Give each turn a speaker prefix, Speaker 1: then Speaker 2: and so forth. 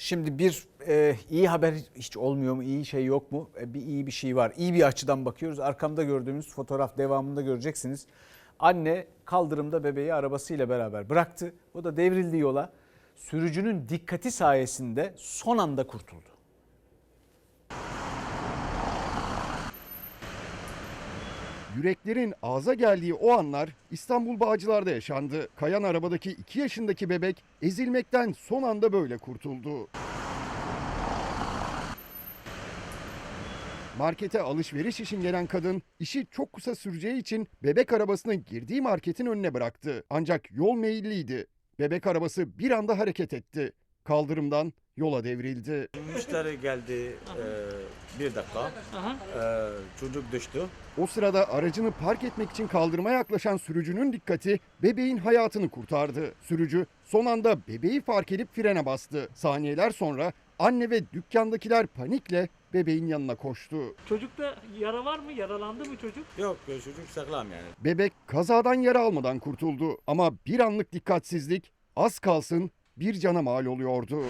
Speaker 1: Şimdi bir e, iyi haber hiç olmuyor mu? İyi şey yok mu? E, bir iyi bir şey var. İyi bir açıdan bakıyoruz. Arkamda gördüğünüz fotoğraf devamında göreceksiniz. Anne kaldırımda bebeği arabasıyla beraber bıraktı. O da devrildi yola. Sürücünün dikkati sayesinde son anda kurtuldu.
Speaker 2: Yüreklerin ağza geldiği o anlar İstanbul Bağcılar'da yaşandı. Kayan arabadaki 2 yaşındaki bebek ezilmekten son anda böyle kurtuldu. Markete alışveriş için gelen kadın işi çok kısa süreceği için bebek arabasını girdiği marketin önüne bıraktı. Ancak yol meyilliydi. Bebek arabası bir anda hareket etti. Kaldırımdan yola devrildi.
Speaker 3: Müşteri geldi e, bir dakika. E, çocuk düştü.
Speaker 2: O sırada aracını park etmek için kaldırıma yaklaşan sürücünün dikkati bebeğin hayatını kurtardı. Sürücü son anda bebeği fark edip frene bastı. Saniyeler sonra anne ve dükkandakiler panikle bebeğin yanına koştu.
Speaker 4: Çocukta yara var mı? Yaralandı mı çocuk?
Speaker 3: Yok e, çocuk sağlam yani.
Speaker 2: Bebek kazadan yara almadan kurtuldu ama bir anlık dikkatsizlik az kalsın bir cana mal oluyordu.